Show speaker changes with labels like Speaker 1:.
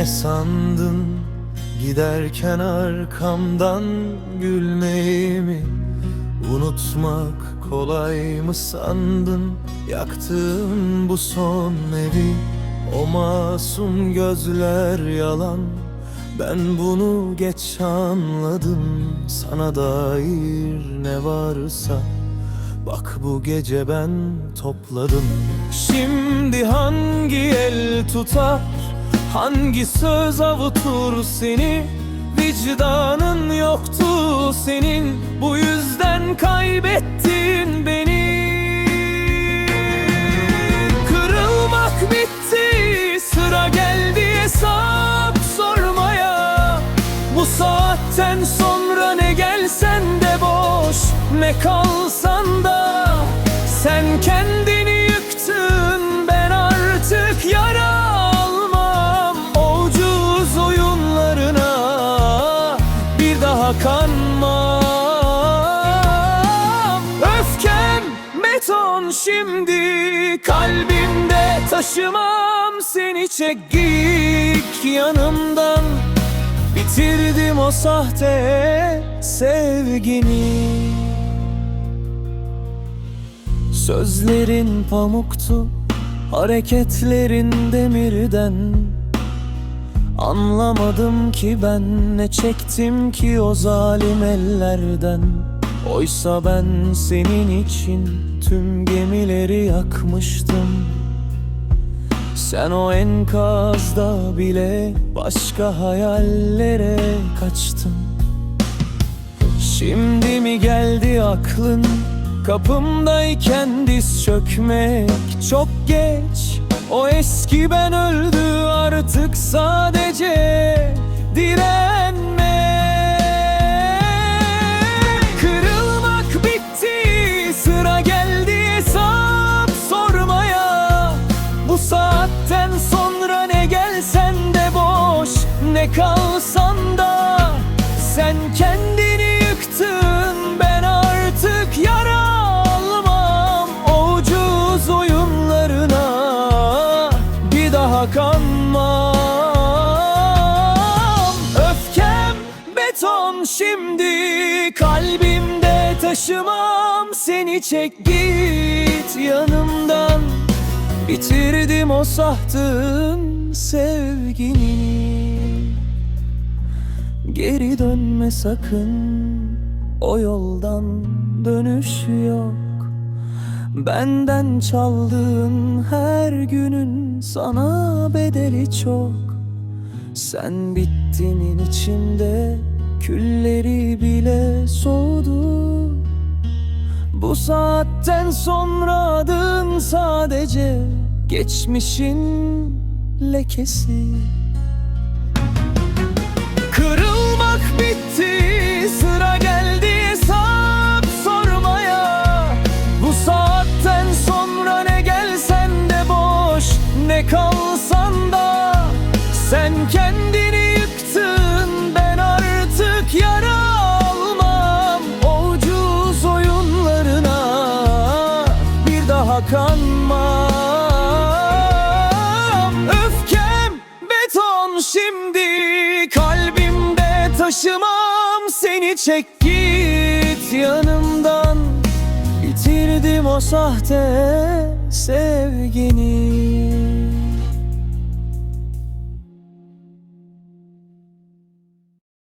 Speaker 1: Ne sandın? Giderken arkamdan gülmeyi mi? Unutmak kolay mı sandın? Yaktığın bu son evi O masum gözler yalan. Ben bunu geç anladım Sana dair ne varsa. Bak bu gece ben topladım. Şimdi hangi el tutar Hangi söz avutur seni? Vicdanın yoktu senin. Bu yüzden kaybettin beni. Kırılmak bitti Sıra geldi hesap sormaya. Bu saatten sonra ne gelsen de boş Ne kalsan da şimdi Kalbimde taşımam Seni çek git yanımdan. Bitirdim o sahte sevgini Sözlerin pamuktu Hareketlerin demirden. Anlamadım ki ben ne çektim ki o zalim ellerden Oysa ben senin için tüm gemileri yakmıştım. Sen o enkazda bile başka hayallere kaçtın. Şimdi mi geldi aklın? Kapımdayken diz çökmek çok geç. O eski ben öldü artık sadece direnmek Ne kalsan da sen kendini yıktın Ben artık yara almam O ucuz oyunlarına. Bir daha kanmam. Öfkem beton şimdi Kalbimde taşımam. Seni çek git yanımdan. Bitirdim o sahtın sevgini Geri dönme sakın. O yoldan dönüş yok. Benden çaldığın her günün sana bedeli çok. Sen bittiğinin içimde külleri bile soğudu. Bu saatten sonra adın sadece geçmişin lekesi kanmam Öfkem beton şimdi Kalbimde taşımam. Seni çek git yanımdan. Bitirdim o sahte sevgini